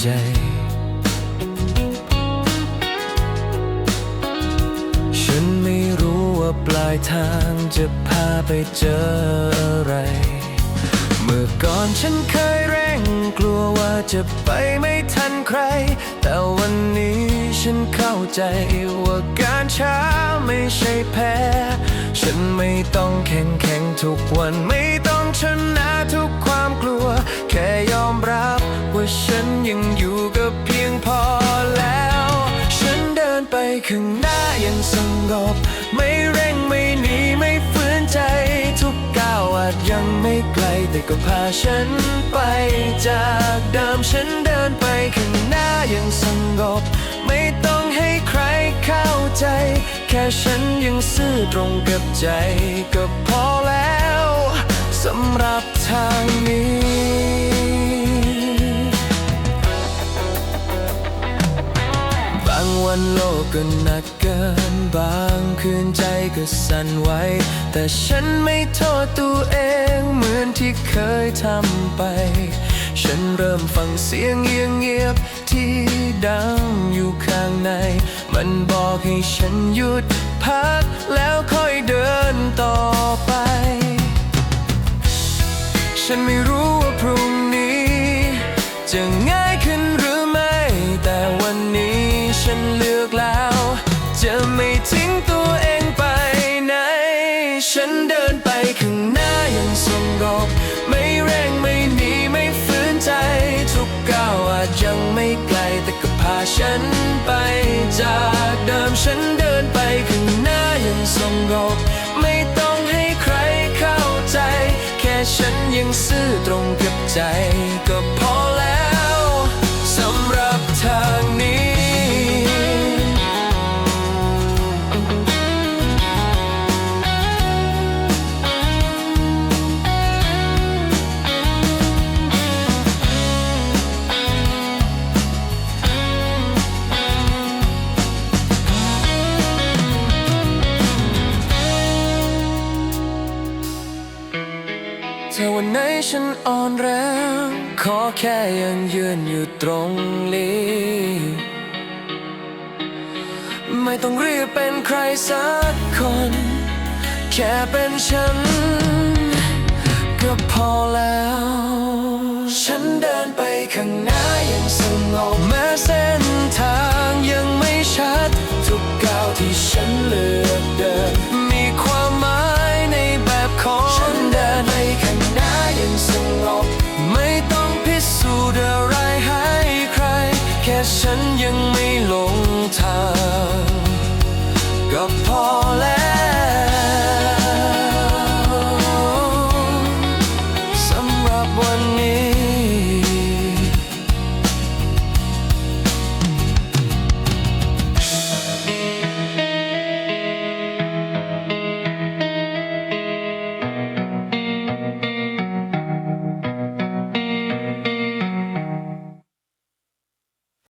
ใจ ฉันไม่รู้ว่าปลายทางจะพาไปเจออะไร เมื่อก่อนฉันเคยเร่งกลัวว่าจะไปไม่ทันใคร แต่วันนี้ฉันเข้าใจว่าการช้าไม่ใช่แพ้ ฉันไม่ต้องแข่งแข่งทุกวันไม่ต้องชนะทุกความกลัว แค่ยอมรับ ฉันยังอยู่กับเพียงพอแล้ว ฉันเดินไปข้างหน้าอย่างสงบ ไม่เร่งไม่หนีไม่ฝืนใจ ทุกก้าวอาจยังไม่ไกล แต่ก็พาฉันไปจากเดิมฉันเดินไปข้างหน้าอย่างสงบ ไม่ต้องให้ใครเข้าใจ แค่ฉันยังซื่อตรงกับใจก็พอแล้วสำหรับทางนี้ วันโลกก็หนักเกินบางคืนใจก็สั่นไหวแต่ฉันไม่โทษตัวเองเหมือนที่เคยทำไป ฉันเริ่มฟังเสียงเงียบเงียบๆที่ดังอยู่ข้างใน มันบอกให้ฉันหยุดพักแล้วค่อยเดินต่อไป ฉันไม่รู้ ฉันเดินไปข้างหน้าอย่างสงบไม่เร่งไม่หนีไม่ฝืนใจ ทุกก้าวอาจยังไม่ไกลแต่ก็พาฉันไปจากเดิมฉันเดินไปข้างหน้าอย่างสงบไม่ต้องให้ใครเข้าใจ แค่ฉันยังซื่อตรงกับใจ เธอวันไหนฉันอ่อนแรง ขอแค่ยังยืนอยู่ตรงนี้ ไม่ต้องรีบเป็นใครสักคน แค่เป็นฉัน ก็พอแล้ว ยังไม่ลงทาง ก็พอแล้ว